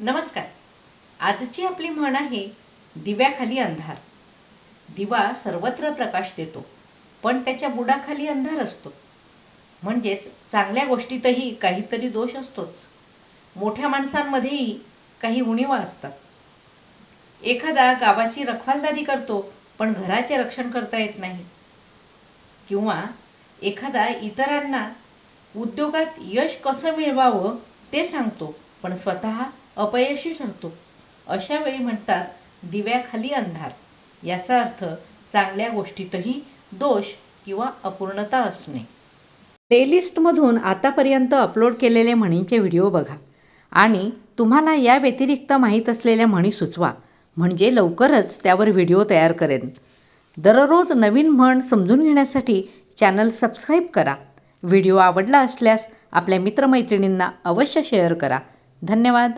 नमस्कार. आजची आपली म्हण आहे दिव्याखाली अंधार. दिवा सर्वत्र प्रकाश देतो पण त्याच्या बुडाखाली अंधार असतो. म्हणजेच चांगल्या गोष्टीतही काहीतरी दोष असतोच. मोठ्या माणसांमध्येही काही उणीवा असतात. एखादा गावाची रखवालदारी करतो पण घराचे रक्षण करता येत नाही. किंवा एखादा इतरांना उद्योगात यश कसं मिळवावं ते सांगतो पण स्वतः अपयशी ठरतो. अशा वेळी म्हणतात दिव्याखाली अंधार. याचा अर्थ चांगल्या गोष्टीतही दोष किंवा अपूर्णता असणे. प्लेलिस्टमधून आतापर्यंत अपलोड केलेले म्हणींचे व्हिडिओ बघा. आणि तुम्हाला या व्यतिरिक्त माहीत असलेल्या म्हणी सुचवा. म्हणजे लवकरच त्यावर व्हिडिओ तयार करेन. दररोज नवीन म्हण समजून घेण्यासाठी चॅनल सबस्क्राईब करा. व्हिडिओ आवडला असल्यास आपल्या मित्रमैत्रिणींना अवश्य शेअर करा. धन्यवाद.